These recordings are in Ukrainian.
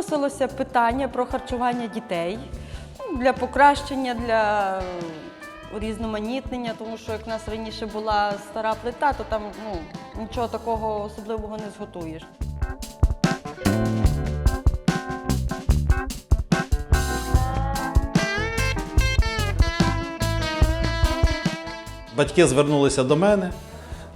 виносилося питання про харчування дітей ну, для покращення, для урізноманітнення, тому що як в нас раніше була стара плита, то там ну, нічого такого особливого не зготуєш. Батьки звернулися до мене,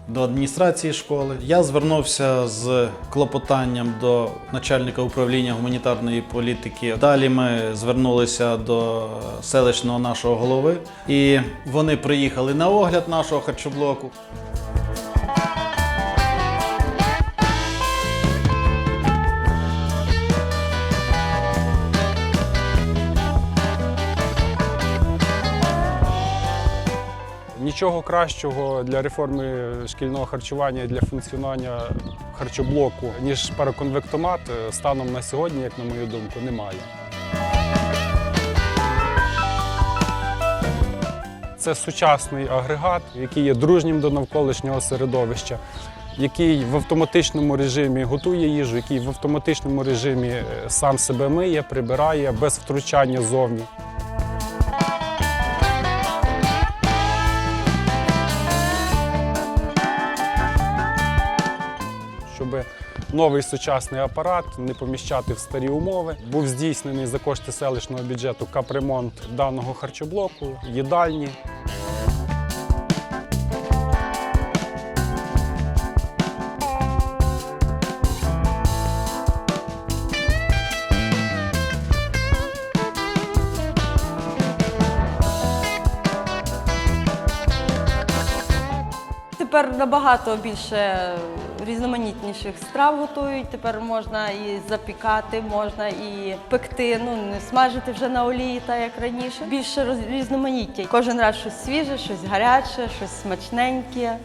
до адміністрації школи. Я звернувся з клопотанням до начальника управління гуманітарної політики. Далі ми звернулися до селищного нашого голови, і вони приїхали на огляд нашого харчоблоку. Нічого кращого для реформи шкільного харчування і для функціонування харчоблоку, ніж пароконвектомат, е, станом на сьогодні, як на мою думку, немає. Це сучасний агрегат, який є дружнім до навколишнього середовища, який в автоматичному режимі готує їжу, який в автоматичному режимі е, сам себе миє, прибирає без втручання зовні. Новий сучасний апарат не поміщати в старі умови. Був здійснений за кошти селищного бюджету капремонт даного харчоблоку, їдальні. Тепер набагато більше різноманітніших страв готують. Тепер можна і запікати, можна і пекти, ну не смажити вже на олії, так як раніше. Більше різноманіття. Кожен раз щось свіже, щось гаряче, щось смачненьке.